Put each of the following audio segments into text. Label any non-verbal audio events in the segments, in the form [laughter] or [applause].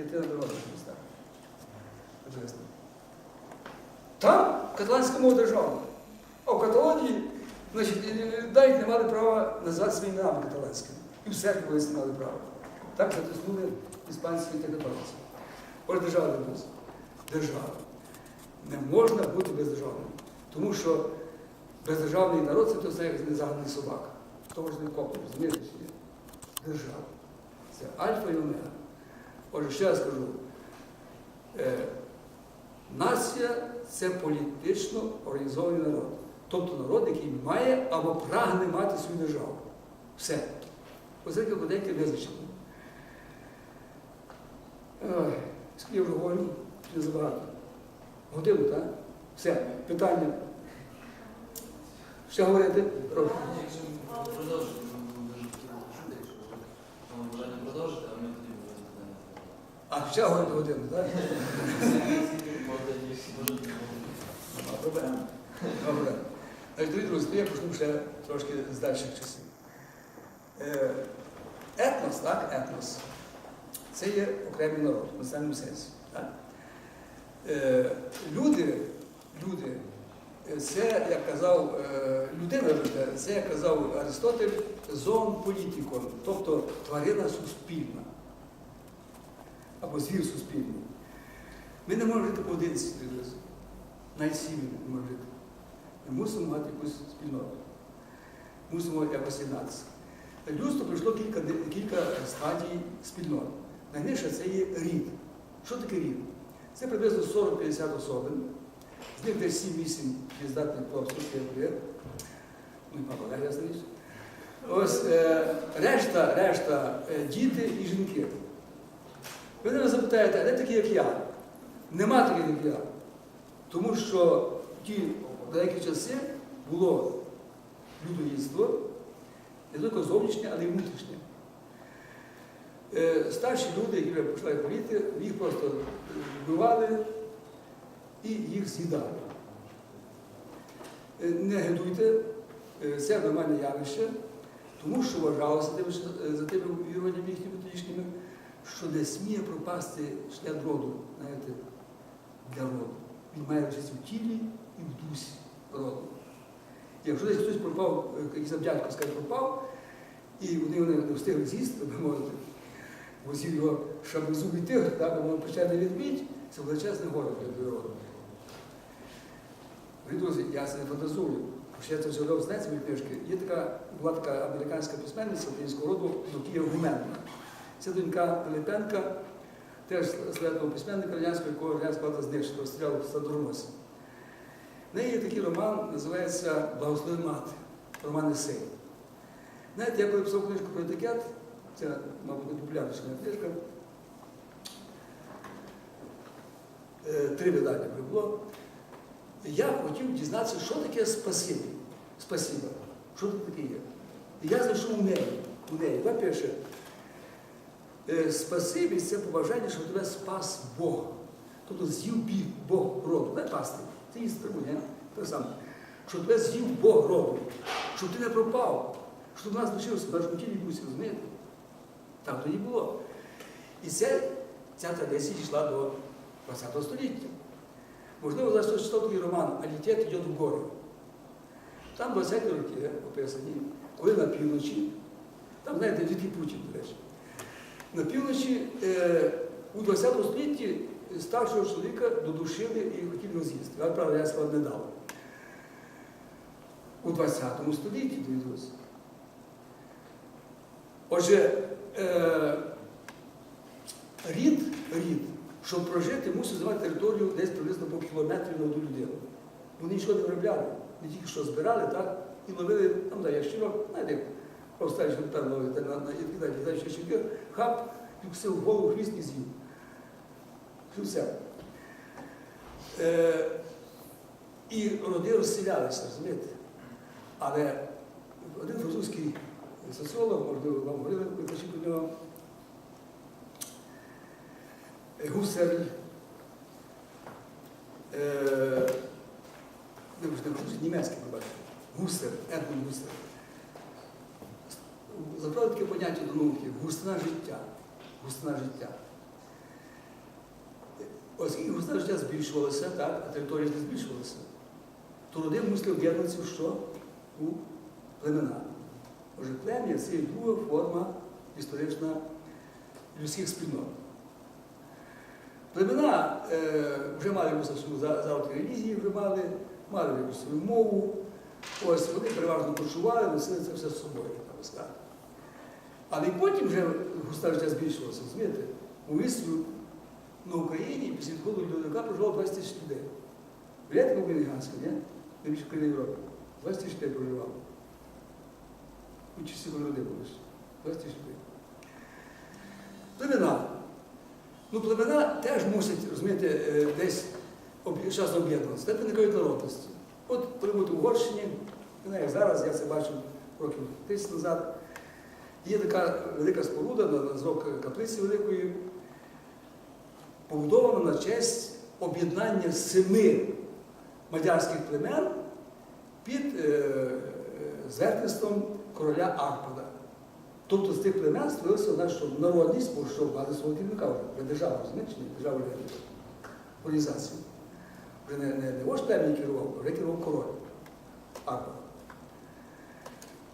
Це йти Христа. Приблизно. Там каталанська мова державна. А в Каталонії, значить, навіть не мали права назвати свої імена каталанськими. І в церкві колись не мали права. Так затиснули іспанські та католиці. Ось держава друзі. Держава. Не можна бути бездержавним. Тому що бездержавний народ це то все як незагаданий собака. Того ж не копить, розумієте? Держава. Це альфа і омега. Отже, ще раз кажу. Е, нація це політично організований народ. Тобто народ, який має або прагне мати свою державу. Все. Оскільки подейки визначено. Вже говорю, не забагато. Годину, так? Все. Питання. Ще говорити? Прошу. Якщо ми продовжити, А, ще говорити годину, так? Нема проблем. Проблем. Значить, дорогі друзі, я почну ще трошки з дальших часів. Е, Етнос, так, етнос, це є окремий народ в національному сенсі. Е, Люди, люди, е, це, як казав людина, це, як казав Аристотель, зон політикон, тобто тварина суспільна або звір суспільний. Ми не можемо жити поодинці, навіть сім'ї не можемо жити. Ми мусимо мати якусь спільноту. Мусимо якось єднатися. Людство пройшло кілька, кілька стадій спільнот. Найнижче це є рід. Що таке рід? Це приблизно 40-50 особин. З них десь 7-8 є здатних по обслуговувати. Ну. Ось е, решта, решта е, діти і жінки. Ви мене запитаєте, а де такі, як я? Нема таких, як я. Тому що ті далекі часи було людоїдство, не тільки зовнішнє, але й внутрішнє. Е, Старші люди, які вже почали хворіти, їх просто вбивали і їх з'їдали. Е, Не гидуйте, е, це нормальне явище, тому що вважалося за тими віруваннями що не сміє пропасти член роду, знаєте, для роду. Він має лишитися в тілі і в дусі роду. Якщо десь хтось пропав, е, якийсь дядько скаже, пропав, і вони не встигли з'їсти, ви можете, бо з'їв його шаблезубий тигр, так, воно почне відміть, це величезне горе для роду. Ви, друзі, я це не фантазую. Ще я це добре знаєте мої книжки. Є така, була така американська письменниця українського роду Нокія Гуменна. Це донька Пилипенка, теж славетного письменника радянського, якого радянська влада знищила, розстріляла в Садорносі. В неї є такий роман, називається Благослови мати, роман Есей. Знаєте, я коли писав книжку про етикет, це, мабуть, найпопулярніша книжка, е, три видання було. Я хотів дізнатися, що таке спасибі. Спасіба. Що це таке є? І я знайшов у неї. У неї. Вона пише, спасибі це побажання, що тебе спас Бог. Тобто з'їв біг Бог роду. Не пасти. Це їсти. Те саме. Що тебе з'їв Бог роду. Щоб ти не пропав. Щоб в нас лишився нашому тілі якусь, розумієте? Там тоді було. І це, ця традиція дійшла до ХХ століття. Можливо, за читав такий роман Алітет йде в гору. Там 20 роки описані, коли на півночі, там, знаєте, звідки Путін, до речі. На півночі е, у 20 столітті старшого чоловіка додушили і хотіли його з'їсти. Але, правда, я сказав, не дав. У 20 столітті, дорогі. Отже, е, рід, рід, щоб прожити, мусить займати територію десь приблизно по кілометрі на одну людину. Вони нічого не виробляли, не тільки що збирали, так, і ловили, там да, ящирок, знаєте, повстаєш там на, на, і так далі, ящирки, хап, вкусив в голову хвіст і з'їв. Все. Е, і роди розселялися, розумієте? Але один французький соціолог, можливо, вам говорили, ви почали про нього, Гусерль, е, вибачте, французький, німецький, побачите, Гусер, Едмунд Гусер. Забрали таке поняття до науки густина життя. Густина життя. Оскільки густе життя збільшувалося, так, а територія не збільшувалася, то роди мусили об'єднуватися що? У племена. Отже, плем'я це є друга форма історична людських спільнот. Племена е, вже мали якусь свою за- зародки релігії, вже мали, мали якусь свою мову. Ось вони переважно почували, носили це все з собою, так би сказати. Але потім вже густа життя збільшилося, розумієте? У місті на Україні після відходу Людовика проживало 20 тисяч людей. Як Україна гігантська, ні? Найбільша країна Європи. 20 тисяч людей проживало. У часі люди були. ще. 20 тисяч людей. Племена. Ну, племена теж мусять, розумієте, е, десь часом об'єднуватися. Це виникають народності. От коли бути в Угорщині, не знаю, зараз, я це бачив років 10 назад, є така велика споруда на зрок каплиці великої, побудована на честь об'єднання семи мадярських племен під е, е, зверхництвом короля Арпада. Тобто з тих племен створилася одна що народність, бо що багато свого керівника вже, держава, розумієте, чи ні? вже не, не, не вождь племені керував, вже керував король Арпад.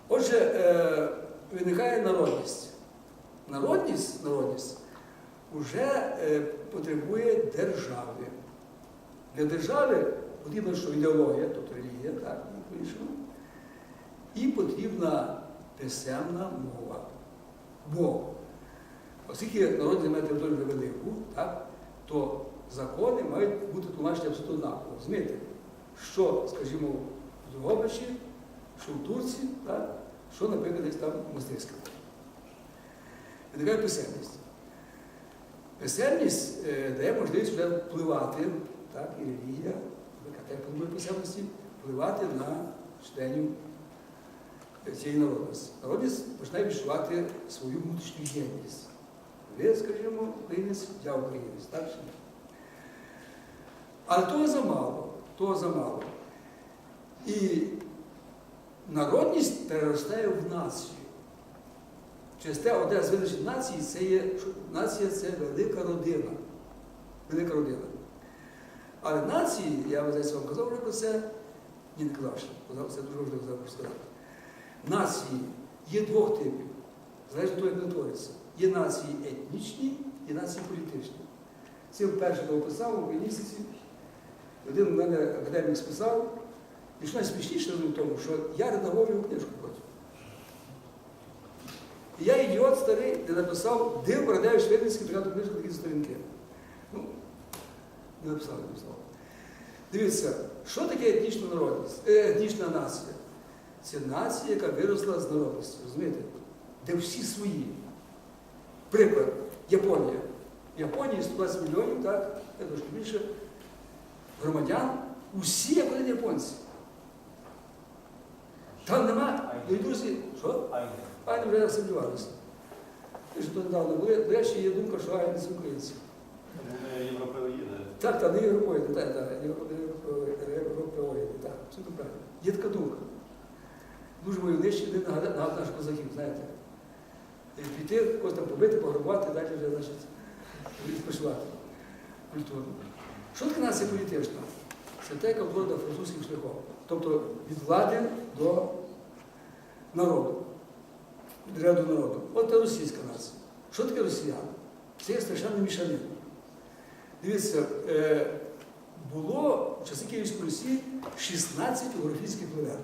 Отже, е, виникає народність. Народність, народність вже е, потребує держави. Для держави потрібна що ідеологія, тобто релігія, так, по-іншому, і потрібна писемна мова. Бо, оскільки народ займає вже велику, так, то закони мають бути тлумачені абсолютно однаково. Розумієте, що, скажімо, в Дрогобичі, що в Турції, так, що, наприклад, десь там в Мостиському. Виникає писемність. Писемність е, дає можливість вже впливати, так, і релігія, яка писемності, впливати на членів цієї народності. Народність починає відчувати свою внутрішню єдність. Ви, скажімо, українець, я українець, так чи ні? Але того замало, того замало. І народність переростає в націю. Через те одне з визначень нації це є, нація це велика родина. Велика родина. Але нації, я ви здається, вам казав про це, ні, не казав ще, казав, це дуже важливо зараз сказати. Нації є двох типів, залежно того, як вони творяться. Є нації етнічні і нації політичні. Це вперше того писав у українській. Один у мене академік списав, і що найсмішніше в тому, що я редагував книжку потім. Я ідіот старий, де написав Див Бородевич Шведницький пригадую книжку такі сторінки. Ну, не написав, не написав. Дивіться, що таке етнічна народність, е, етнічна нація? Це нація, яка виросла з народності, розумієте? Де всі свої. Приклад, Японія. В Японії 120 мільйонів, так, трошки більше, громадян, усі як один японці. Там нема, ну і друзі, що? Айни вже асимілювалися. Ти ж то недавно були, до речі, є думка, що Айни це українці. Європеоїди. Так, так, не європеоїди, так, так, європеоїди, так, абсолютно правильно. Є така думка. Дуже войовничі люди нагадати наших козаків, знаєте. І Піти, когось там побити, пограбувати, далі вже, значить, відпочивати культурно. Що таке нація політична? Це те, яка входить французьким шляхом. Тобто від влади до народу. Від ряду народу. От та російська нація. Що таке росіяни? Це є страшенна мішанина. Дивіться, е, було в часи Київської Русі 16 географічних племен.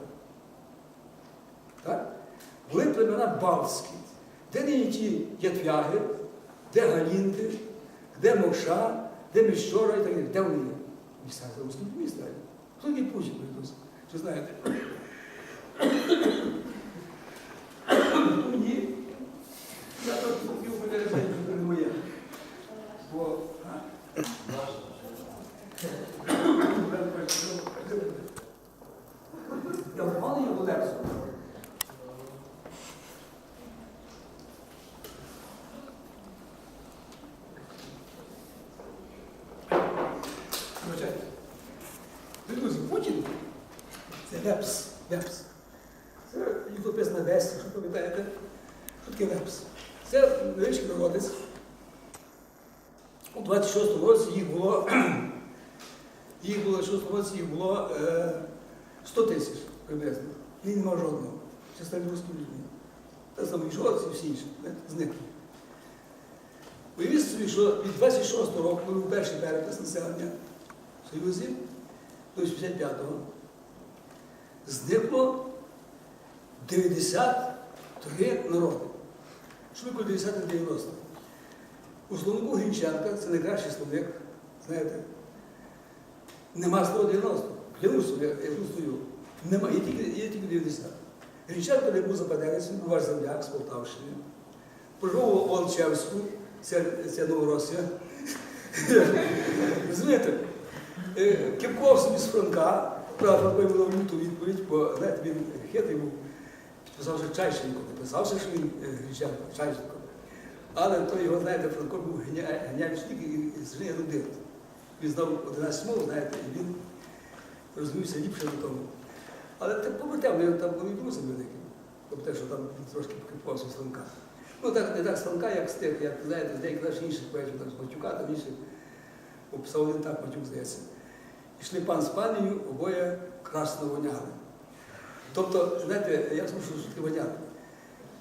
Так? Були племена Балтські, де нині ті ятвяги, де Галінди, де Мовша, де Міщора і так далі. Де вони є? Русським міста. Хто такий Путін, друзі? Знаєте? Ні. Я тут хотів попередження, що не моє. Бо а, я впали його лепсу. Вибачайте. Ви, Друзі, Путін це вепс. Це їх написано весь, якщо пам'ятаєте, що таке вепс. Це невеличкий народець. У 26-му році їх було, [clears throat] їх було, в 26-му році їх було е, 100 тисяч приблизно. І нема жодного. Це стали русськими людьми. Та саме і жодці, всі інші, зникли. Уявіть собі, що від 26-го року, був перший перепис населення в Союзі, до 85-го, зникло 93 народи. Швидко 90 90. У словнику Грінченка, це найкращий словник, знаєте, нема 190. Клянусь собі, я тут стою. Нема, є тільки, є тільки 90. Грінченко не був западенець, він ваш земляк з Полтавщини. Прожив у Олчевську, це, це Новоросія. [laughs] Розумієте? Е, Кипков собі з Франка, правда, йому люту відповідь, бо знаєте, він хитрий був, підписав, що Чайченко, написався, що він е, Чайченко. Але то його, знаєте, Франко був геніальний чоловік і з жене родив. Він знав 11 мов, знаєте, і він розумівся ліпше до того. Але так побратим, вони там були друзі великі. Тобто що там трошки покипався з Франка. Ну так, не так з Франка, як з тих, як знаєте, з деяких наших інших поетів, там з Матюка, там інших, описав один так Матюк, здається. Ішли пан з панею, обоє красно воняли. Тобто, знаєте, я слушаю, що таке воняли.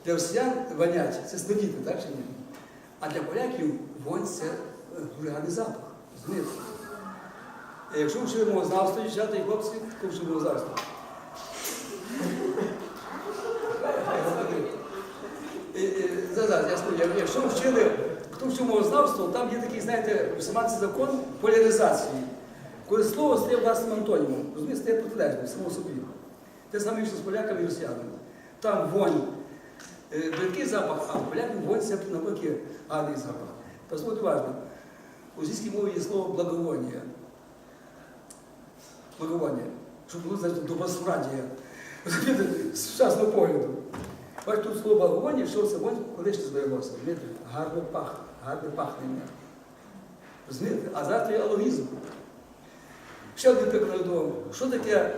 Для росіян вонять це смердіти, так чи ні? А для поляків вонь це е, дуже гарний запах. Розумієте? Е, Якщо вчили мовознавство, дівчата і хлопці, то вчили мовознавство. Е, е, Зараз, я якщо вчили, хто вчив мовознавство, там є такий, знаєте, в семантиці закон поляризації. Коли слово стає власним антонімом, розумієте, стає протилежним, само собі. Те саме що з поляками і росіянами. Там вонь, е, бридкий запах, а в поляків вонь це навпаки гарний запах. Послухайте уважно. У російській мові є слово благовоння. Благовоння. Що було значить добросврадія. Розумієте, з сучасного погляду. Бачите, тут слово благовоння, що це вонь колишнє збереглося. Розумієте? Гарно пахне, гарне пахнення. Розумієте? А завтра є алогізм. Ще один приклад. Що таке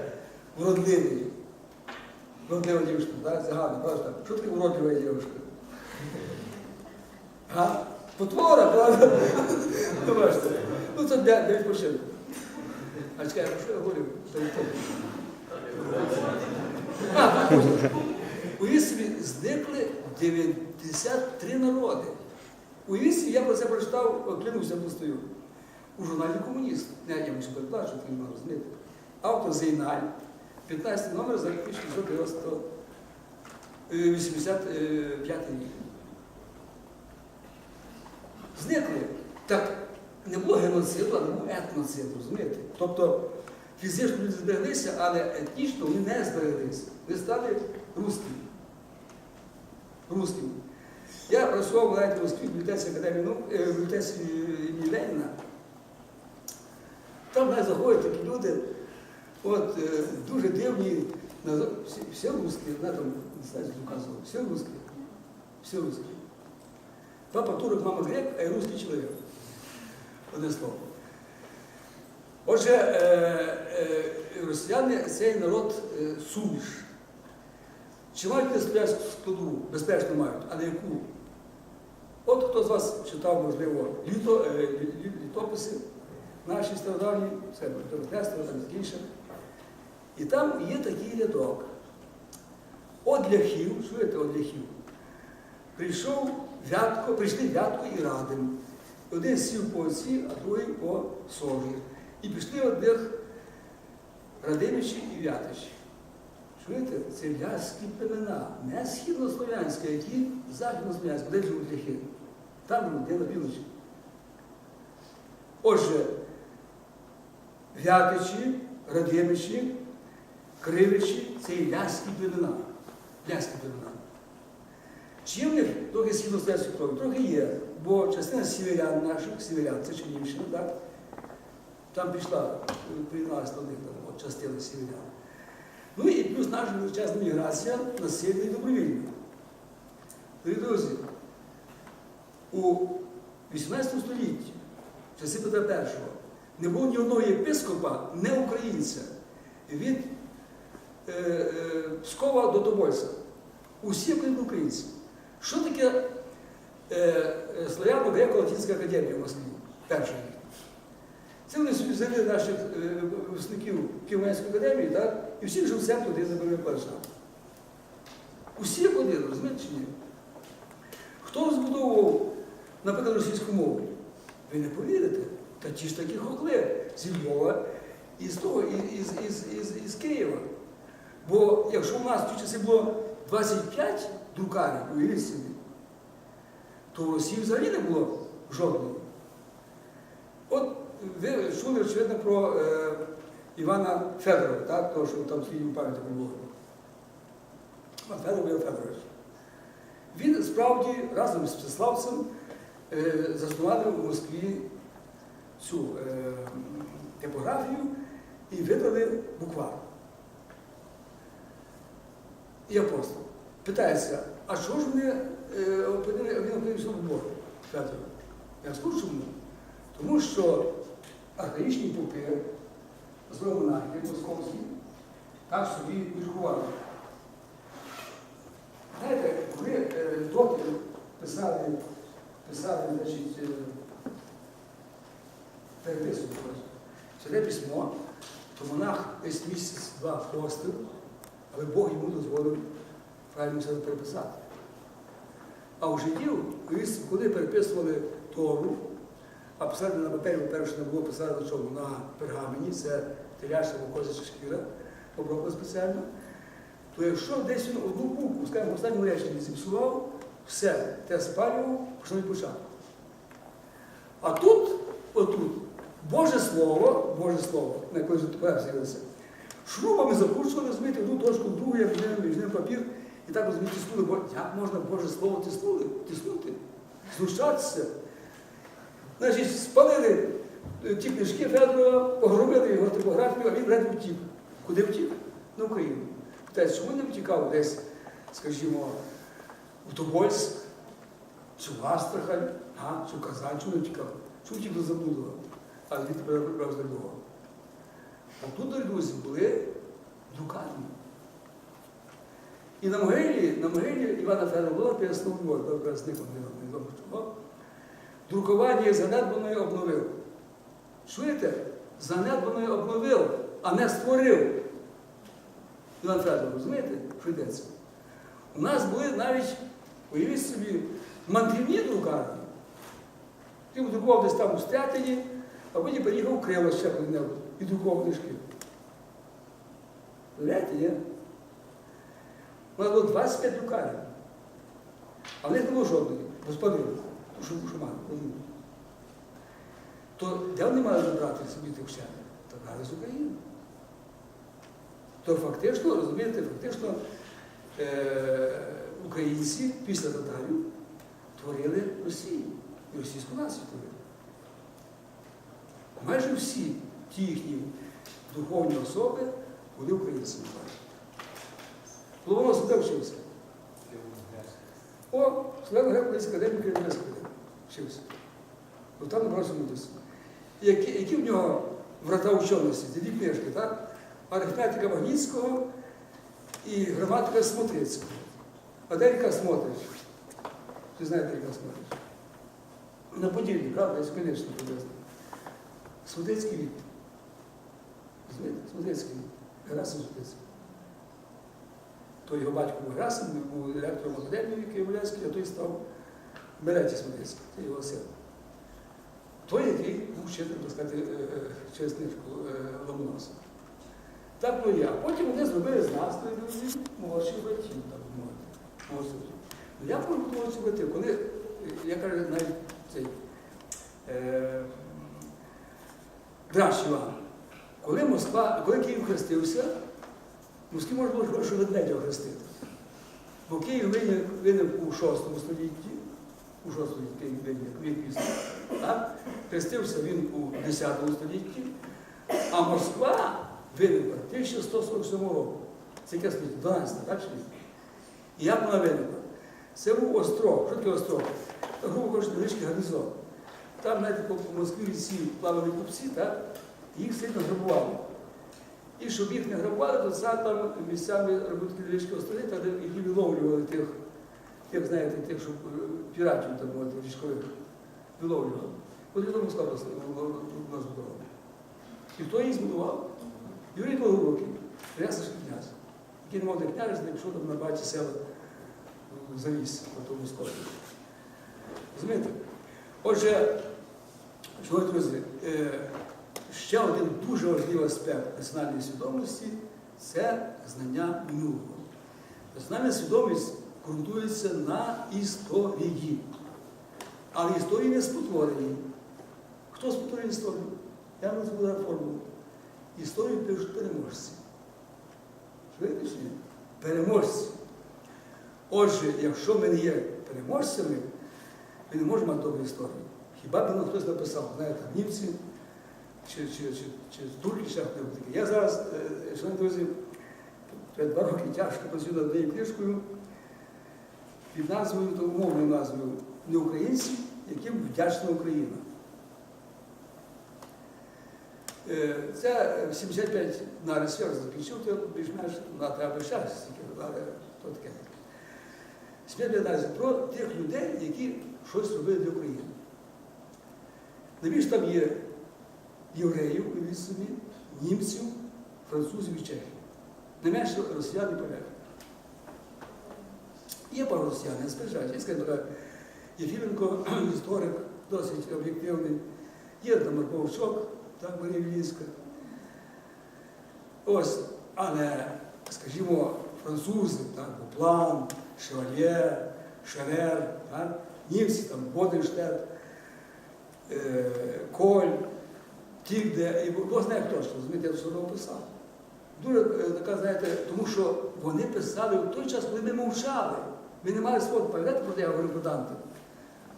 вродливий? Вродлива дівчинка, так? Це гарно, правда? Що таке уродлива дівчинка? Га? Потвора, правда? Ну. Ну, це для, відпочинку. А чекай, про що я говорю? Що. Уявіть собі, зникли 93 народи. Уявіть собі, я про це прочитав, клянуся, тут стою. У журналі Комуніст. Не, я мушу переплачувати, ви не розумієте. Автор Зейналь, 15 номер за 1985 рік. Зникли. Так не було геноциду, а не був етноцид, розумієте? Тобто фізично люди збереглися, але етнічно вони не збереглися. Вони стали русскими. Русскими. Я працював в Москві в бібліотеці Академії е, бібліотеці імені Леніна. Там навіть заходять такі люди, от, е, дуже дивні, назв- всі, всі русські, вона там що указував, всі русські, всі. Папа турок, мама грек, а я русський чоловік. Одне слово. Отже, е, е, росіяни цей народ суміш. Чи мають слов'янську складу? Безпечно мають, а на яку? От хто з вас читав, можливо, літо, е, лі- лі- літописи наші стародавні, це Тестера, там інше. І там є такий рядок. От ляхів, чуєте, от ляхів, прийшов вятко, прийшли вятко і радим. Один сів по оці, а другий по сожі. І пішли одних Радимичі і Вятичі. Чуєте, це ляські племена, не східнослов'янські, які західнослов'янські, де живуть ляхи. Там на півночі. Отже, Вятичі, Радимичі, Кривичі це і ляські племена. Ляські племена. Чи в них трохи східнослов'янської крові? Трохи є, бо частина сіверян наших, сіверян, це Чернігівщина, так? Там пішла, приєдналася до них там, от, частина сіверян. Ну і плюс наша величезна міграція насильна і добровільна. Друзі, у 18 столітті, часи Петра І, не було ні одного єпископа, не українця, від е, е, Пскова до Тобольця. Усі були українці. Що таке е, е, Славяно-Греко-Латинська академія в Москві? Рік. Це вони взяли наших е, випускників Київської академії, так? і всіх живцем туди забили плаща. Усі ходили, розумієте ні? Хто розбудовував, наприклад, російську мову? Ви не повірите, та ті ж такі хохли зі Львова і з того, із, із, із, із Києва. Бо якщо у нас в ті часи було 25 друкарів, уявіть собі, то в Росії взагалі не було жодної. От ви чули, очевидно, про е, Івана Федорова, так? того, що там у пам'яті у Львові. Іван Федоров Іван Федорович. Він справді разом з Всеславцем е, заснували в Москві цю е, типографію і видали буквар. І апостол. Питається, а чого ж вони е, опинили, він опинився в Богу, Федоров? Я скажу чому. Тому що архаїчні попи з монахи московські так собі міркували. Знаєте, коли е, доктор писали, писали, значить, е, переписували святе письмо, то монах десь місяць-два постив, але Бог йому дозволив правильно все переписати. А у життів, коли переписували Тору, а писати на папері, по-перше, не було писати на чому? На пергамені, це теляша або козяча шкіра, обробка спеціальна. То якщо десь він одну букву, скажімо, останню речення зіпсував, все, те спалював, почав від початку. А тут, Боже Слово, Боже Слово, на вже тепер з'явилося, шрубами закручували, розумієте, одну дошку, в другу, як між ними папір, і так розумієте, тиснули, бо як можна Боже Слово тиснули, тиснути, знущатися. Значить, спалили е, ті книжки Федорова, погробили його типографію, а він ледве втік. Куди втік? На Україну. Питається, чому не втікав десь, скажімо, в Тобольськ, чи в Астрахань, а, чи в Казань, чому не втікав? Чому втік до Заблудова? А звідти перебрав з Львова. А тут, друзі, були друкарні. І на могилі, на могилі Івана Федора було написано в Львові, добре, зником невідомо чого. Друкування занедбаною обновив. Чуєте? Занедбаною обновив, а не створив. Іван Федор, розумієте, що йдеться? У нас були навіть, уявіть собі, мандрівні друкарні. Ти друкував десь там у Стятині, а потім приїхав в Крило ще коли-небудь і друкував книжки. Уявляєте, є? У нас було 25 друкарів. А в них не було жодної. Господи, що мали, розумієте. То де вони мали забрати собі тих вчених? То брали з України. То фактично, розумієте, фактично е- українці після татарів творили Росію і російську націю творили. Майже всі ті їхні духовні особи були українцями. Ломоносов де вчився? О, Слава Греко-Українська академія вчився. Бо там набрався мудрості. Які, які в нього врата ученості? Дві книжки, так? Арифметика Магнітського і граматика Смотрицького. А де ріка Смотрич? Ви знаєте, ріка Смотрич? На Поділлі, правда, конечно, приблизно. Розумієте? Смотрицький від. Герасим Смотрицький. То його батько був Герасим, він був директором академії Києво-Ляській, а той став Береті Смотрицький, це його син. Той, який був вчителем, так сказати, е, е, через книжку е, Ломоносова. Так ну я. Потім вони зробили з нас друзі, молодших братів, так мовити. Ну, Я молодших братів, коли, я кажу, навіть цей Драч Іван, коли Москва, коли Київ хрестився, Москві можна було хорошо ведмедя хрестити. Бо Київ виник, у VI столітті, у VI столітті Київ виник? Хрестився він у X столітті, а Москва виникла 1147 року. Це яке століття? 12, так? І як вона виникла? Це був остров. Що таке остров? Грубо кажучи, невеличкий гарнізон. Там, знаєте, по Москві всі плавали купці, так? їх сильно грабували. І щоб їх не грабували, то це там місцями такі невеличкі острови, де які виловлювали тих, тих, знаєте, тих, щоб е, піратів там мовити, річкових виловлювали. От Житомирська область була збудована. І хто її збудував? Юрій Долгорукий, Рясовський князь, який не мав де княжець, не там на багаті села в завіс на тому. Розумієте? Отже, шановні друзі, е, ще один дуже важливий аспект національної свідомості це знання минулого. Національна свідомість ґрунтується на історії. Але історії не спотворені. Хто спотворює історію? Я вам розповідаю формулу. Історію пишуть переможці. Чуєте? Переможці. Отже, якщо ми не є переможцями, ми не можемо мати добру історію. Хіба б нам хтось написав, знаєте, німці чи, чи, чи, чи турки ще таке. Я зараз, е, шановні друзі, вже два роки тяжко працюю над однією книжкою під назвою, то умовною назвою Не українці, яким вдячна Україна. Е, Це 75 нарисів закінчив, то більш-менш на треба час, але то таке. 75 нарисів про тих людей, які щось робили для України. Найбільше там є євреїв, уявіть собі, німців, французів і чехів. Не менше росіян і поляків. Є пару росіян, не сперечаюся. Є, скажімо так, Єфіменко, [clears throat] історик, досить об'єктивний. Є там Марковчок, так, Марія Вільська. Ось, але, скажімо, французи, так, Буплан, Шевальє, Шенер, так, німці, там, Боденштет, е, Коль, Тігде, і Бог знає хто ж, розумієте, я одно писав. Дуже е, така, знаєте, тому що вони писали в той час, коли ми мовчали. Ми не мали свого, пам'ятаєте, про те, я говорив про Данте,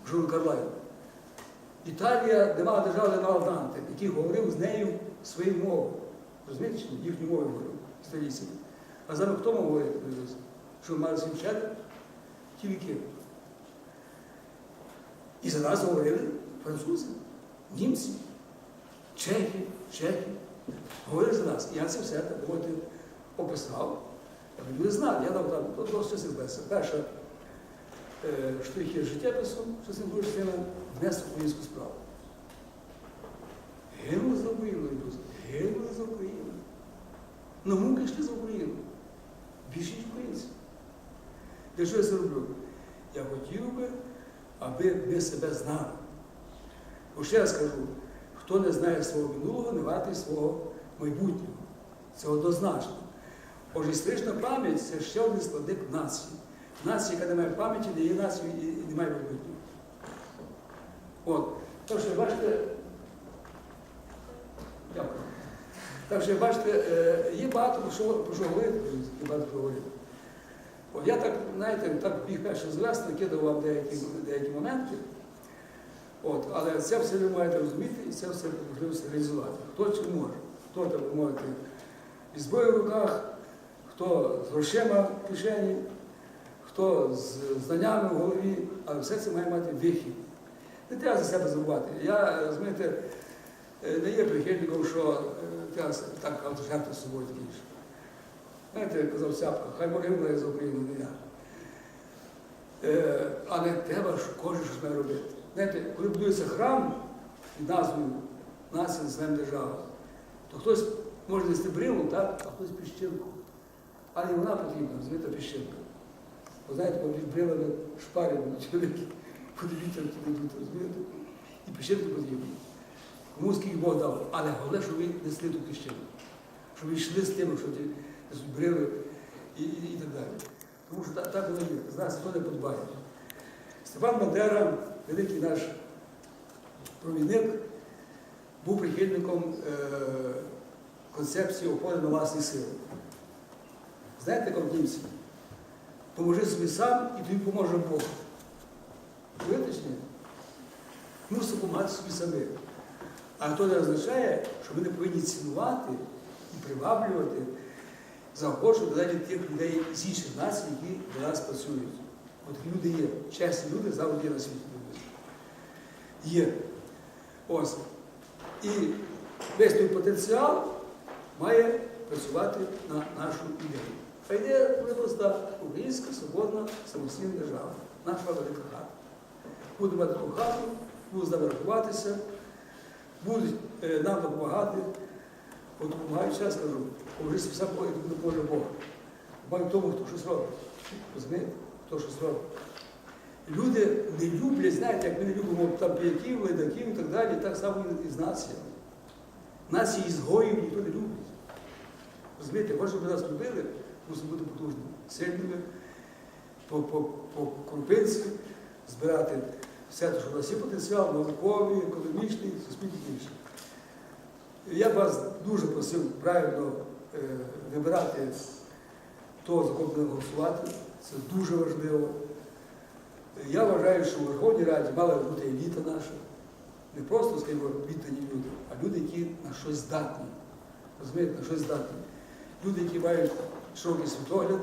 Журу Карлайн. Італія, де мала держава, де мала Данте, який говорив з нею своєю мовою. Розумієте, їхню мову говорив, італійською. А зараз хто мов говорить? Що мали всі вчати? Тільки. І за нас говорили французи, німці, чехи, чехи. Говорили за нас. І я це все так мовити описав. Люди знали, я дав там до двох часів без. Перша е, штрихи життєпису, частина друга частина внесла в українську справу. Гинули за Україну, друзі. Гинули за Україну. На муки йшли за Україну. Більшість українців. Для що я це роблю? Я хотів би, аби ми себе знали. Бо ще раз кажу, хто не знає свого минулого, не вартий свого майбутнього. Це однозначно. Отже, історична пам'ять це ще один складник нації. Нація, яка не має пам'яті, не є нацією і не має майбутнього. От. Так що, бачите, дякую. Так що, бачите, е, є багато про що, про що багато про говорити. От я так, знаєте, так біг перше звести, накидав вам деякі, деякі моменти. От, але це все ви маєте розуміти і це все можливо реалізувати. Хто чи може, хто так би мовити, із зброєю в руках, хто з грошима в кишені, хто з знаннями в голові, але все це має мати вихід. Не треба за себе забувати. Я, розумієте, е, не є прихильником, що е, треба так жертви з собою такі. Знаєте, казав Сяпка, хай гимне за Україну, не я. Але треба, що кожен щось має робити. Знаєте, коли будується храм під назвою нація національна держава, то хтось може нести брилу, так, а хтось піщинку. Але і вона потрібна, розумієте, піщинка. Бо знаєте, коли брилами будуть великі, подивіться, йдуть, розумієте? І піщинку потрібно. Кому скільки Бог дав. Але головне, щоб ви несли ту піщинку. Щоб ви йшли з тим, що ті брили і, і, і так далі. Тому що так, воно є. З нас ніхто не подбає. Степан Бандера, великий наш провідник, був прихильником е, концепції опори на власні сили. Знаєте, як? Поможи собі сам і тобі поможе Бог. Чи? Мусимо допомагати собі самим. А то не означає, що ми не повинні цінувати і приваблювати, заохочувати навіть тих людей з інших націй, які для нас працюють. От люди є. Чесні люди завжди є на світі. Є. Ось. І весь той потенціал має працювати на нашу ідею. А ідея дуже проста. Українська свободна самостійна держава. Наша велика хата. Будемо мати таку хату, будуть з будуть е, нам допомагати. От допомагають, ще раз кажу, вже сам Бог допоможе Бог. Тому, хто щось робить. Розумієте? Хто щось робить. Люди не люблять, знаєте, як ми не любимо там піяків, ледаків і так далі, так само і з націями. Нації ізгоїв ніхто не любить. Розумієте, хоче, щоб нас любили, мусимо бути потужними, сильними, по, по, по крупинці збирати все, що у нас є потенціал, науковий, економічний, суспільний і. Я б вас дуже просив правильно е, вибирати того, за кого будемо голосувати. Це дуже важливо. Я вважаю, що у Верховній Раді мала бути еліта наша. Не просто, скажімо, віддані люди, а люди, які на щось здатні. Розумієте, на щось здатні. Люди, які мають широкий світогляд,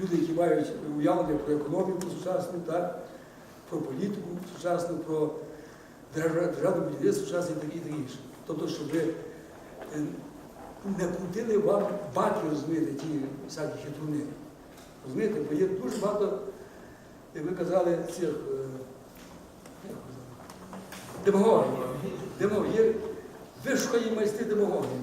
люди, які мають уявлення про економіку сучасну, так, про політику сучасну, про держа- державне будівництво сучасне і таке і таке інше. Тобто, щоб е, не крутили вам баки, розумієте, ті всякі хитруни. Розумієте, бо є дуже багато, як ви казали, цих е, демагогів. Демагогів. Є вишкої майстри демагогії.